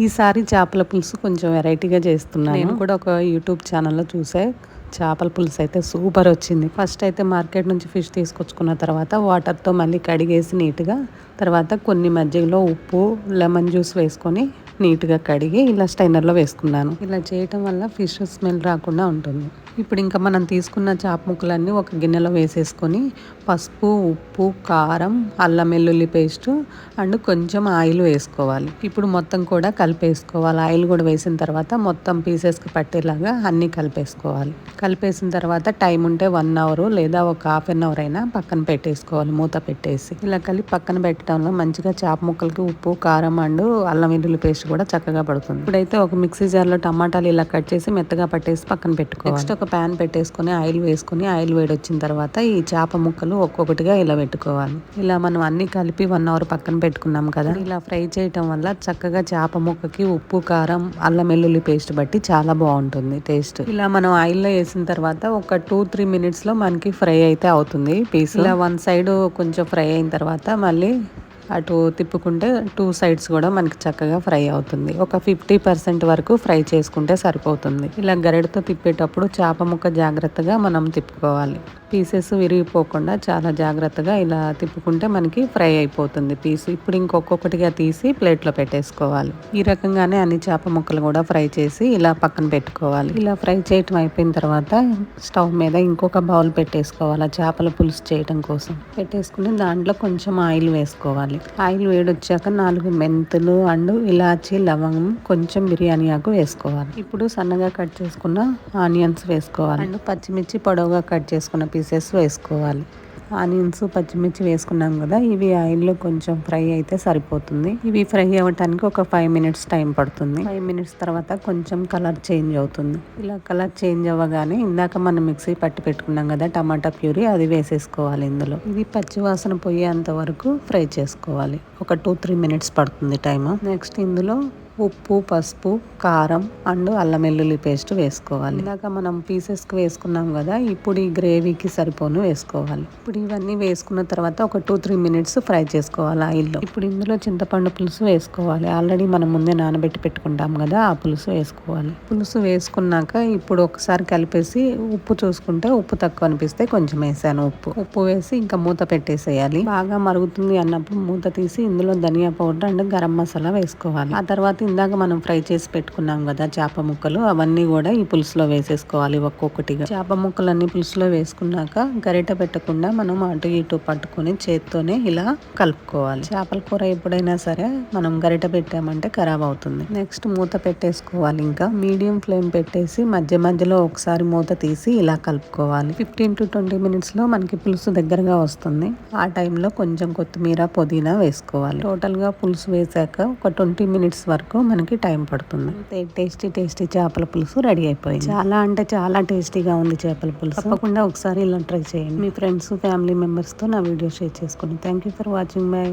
ఈసారి చేపల పులుసు కొంచెం వెరైటీగా చేస్తున్నాను. నేను కూడా ఒక యూట్యూబ్ ఛానల్లో చూసే. చేపల పులుసు అయితే సూపర్ వచ్చింది. ఫస్ట్ అయితే మార్కెట్ నుంచి ఫిష్ తీసుకొచ్చుకున్న తర్వాత వాటర్తో మళ్ళీ కడిగేసి నీట్గా తర్వాత కొన్ని మధ్యలో ఉప్పు లెమన్ జ్యూస్ వేసుకొని నీట్గా కడిగి ఇలా స్టైనర్లో వేసుకున్నాను. ఇలా చేయటం వల్ల ఫిష్ స్మెల్ రాకుండా ఉంటుంది. ఇప్పుడు ఇంకా మనం తీసుకున్న చాప ముక్కలన్నీ ఒక గిన్నెలో వేసేసుకొని పసుపు ఉప్పు కారం అల్లం వెల్లుల్లి పేస్ట్ అండ్ కొంచెం ఆయిల్ వేసుకోవాలి. ఇప్పుడు మొత్తం కూడా కలిపేసుకోవాలి. ఆయిల్ కూడా వేసిన తర్వాత మొత్తం పీసెస్కి పట్టేలాగా అన్నీ కలిపేసుకోవాలి. కలిపేసిన తర్వాత టైం ఉంటే వన్ అవర్ లేదా ఒక హాఫ్ అన్ అవర్ అయినా పక్కన పెట్టేసుకోవాలి మూత పెట్టేసి. ఇలా కలిపి పక్కన పెట్టడంలో మంచిగా చేప ముక్కలకి ఉప్పు కారం అండ్ అల్లం వెల్లుల్లి పేస్ట్ కూడా చక్కగా పడుతుంది. ఇప్పుడైతే ఒక మిక్సీ జార్లో టమాటాలు ఇలా కట్ చేసి మెత్తగా పట్టేసి పక్కన పెట్టుకోవాలి. నెక్స్ట్ ఒక ప్యాన్ పెట్టేసుకొని ఆయిల్ వేసుకొని ఆయిల్ వేడి వచ్చిన తర్వాత ఈ చేప ముక్కలు ఒక్కొక్కటిగా ఇలా పెట్టుకోవాలి. ఇలా మనం అన్ని కలిపి వన్ అవర్ పక్కన పెట్టుకున్నాం కదా. ఇలా ఫ్రై చేయటం వల్ల చక్కగా చేప ముక్కకి ఉప్పు కారం అల్లం వెల్లుల్లి పేస్ట్ బట్టి చాలా బాగుంటుంది టేస్ట్. ఇలా మనం ఆయిల్లో వేసి వేసిన తర్వాత ఒక టూ త్రీ మినిట్స్లో మనకి ఫ్రై అయితే అవుతుంది పీస్. ఇలా వన్ సైడ్ కొంచెం ఫ్రై అయిన తర్వాత మళ్ళీ అటు తిప్పుకుంటే టూ సైడ్స్ కూడా మనకి చక్కగా ఫ్రై అవుతుంది. ఒక ఫిఫ్టీ పర్సెంట్ వరకు ఫ్రై చేసుకుంటే సరిపోతుంది. ఇలా గరిడతో తిప్పేటప్పుడు చేప ముక్క జాగ్రత్తగా మనం తిప్పుకోవాలి. పీసెస్ విరిగిపోకుండా చాలా జాగ్రత్తగా ఇలా తిప్పుకుంటే మనకి ఫ్రై అయిపోతుంది పీస్. ఇప్పుడు ఇంకొక్కొక్కటిగా తీసి ప్లేట్లో పెట్టేసుకోవాలి. ఈ రకంగానే అన్ని చేప ముక్కలు కూడా ఫ్రై చేసి ఇలా పక్కన పెట్టుకోవాలి. ఇలా ఫ్రై చేయటం అయిపోయిన తర్వాత స్టవ్ మీద ఇంకొక బౌల్ పెట్టేసుకోవాలి. చేపల పులుసు చేయడం కోసం. పెట్టేసుకుని దాంట్లో కొంచెం ఆయిల్ వేసుకోవాలి. ఆయిల్ వేడొచ్చాక నాలుగు మెంతులు అండ్ ఇలాచి లవంగం కొంచెం బిర్యానీ ఆకు వేసుకోవాలి. ఇప్పుడు సన్నగా కట్ చేసుకున్న ఆనియన్స్ వేసుకోవాలి. అండ్ పచ్చిమిర్చి పొడవుగా కట్ చేసుకున్న పీసెస్ వేసుకోవాలి. ఆనియన్స్ పచ్చిమిర్చి వేసుకున్నాం కదా ఇవి ఆయిల్లో కొంచెం ఫ్రై అయితే సరిపోతుంది. ఇవి ఫ్రై అవ్వటానికి ఒక ఫైవ్ మినిట్స్ టైం పడుతుంది. ఫైవ్ మినిట్స్ తర్వాత కొంచెం కలర్ చేంజ్ అవుతుంది. ఇలా కలర్ చేంజ్ అవ్వగానే ఇందాక మనం మిక్సీ పట్టి పెట్టుకున్నాం కదా టమాటా ప్యూరీ అది వేసేసుకోవాలి ఇందులో. ఇది పచ్చివాసన పోయేంత వరకు ఫ్రై చేసుకోవాలి. ఒక టూ త్రీ మినిట్స్ పడుతుంది టైము. నెక్స్ట్ ఇందులో ఉప్పు పసుపు కారం అండ్ అల్లం వెల్లుల్లి పేస్ట్ వేసుకోవాలి. ఇందాక మనం పీసెస్కి వేసుకున్నాం కదా ఇప్పుడు ఈ గ్రేవీకి సరిపోను వేసుకోవాలి. ఇప్పుడు ఇవన్నీ వేసుకున్న తర్వాత ఒక టూ త్రీ మినిట్స్ ఫ్రై చేసుకోవాలి ఆయిల్లో ఇప్పుడు ఇందులో చింతపండు పులుసు వేసుకోవాలి. ఆల్రెడీ మనం ముందే నానబెట్టి పెట్టుకుంటాం కదా ఆ పులుసు వేసుకోవాలి. పులుసు వేసుకున్నాక ఇప్పుడు ఒకసారి కలిపేసి ఉప్పు చూసుకుంటే ఉప్పు తక్కువ అనిపిస్తే కొంచెం వేసాను ఉప్పు. ఉప్పు వేసి ఇంకా మూత పెట్టేసేయాలి. బాగా మరుగుతుంది అన్నప్పుడు మూత తీసి ఇందులో ధనియా పౌడర్ అండ్ గరం మసాలా వేసుకోవాలి. ఆ తర్వాత ఇందాక మనం ఫ్రై చేసి పెట్టుకున్నాం కదా చేప ముక్కలు అవన్నీ కూడా ఈ పులుసులో వేసేసుకోవాలి ఒక్కొక్కటిగా. చేప ముక్కలన్నీ పులుసులో వేసుకున్నాక గరిట పెట్టకుండా మనం అటు ఇటు పట్టుకొని చేత్తోనే ఇలా కలుపుకోవాలి. చేపల కూర ఎప్పుడైనా సరే మనం గరిట పెట్టామంటే ఖరాబ్ అవుతుంది. నెక్స్ట్ మూత పెట్టేసుకోవాలి ఇంకా. మీడియం ఫ్లేమ్ పెట్టేసి మధ్య మధ్యలో ఒకసారి మూత తీసి ఇలా కలుపుకోవాలి. ఫిఫ్టీన్ టు ట్వంటీ మినిట్స్లో మనకి పులుసు దగ్గరగా వస్తుంది. ఆ టైంలో కొంచెం కొత్తిమీర పుదీనా వేసుకోవాలి. టోటల్గా పులుసు వేసాక ఒక ట్వంటీ మినిట్స్ వరకు మనకి టైం పడుతుంది. టేస్టీ టేస్టీ చేపల పులుసు రెడీ అయిపోయింది. చాలా అంటే చాలా టేస్టీగా ఉంది చేపల పులుసు. తప్పకుండా ఒకసారి ఇలా ట్రై చేయండి. మీ ఫ్రెండ్స్ ఫ్యామిలీ మెంబర్స్తో నా వీడియో షేర్ చేసుకోండి thank you for watching. Bye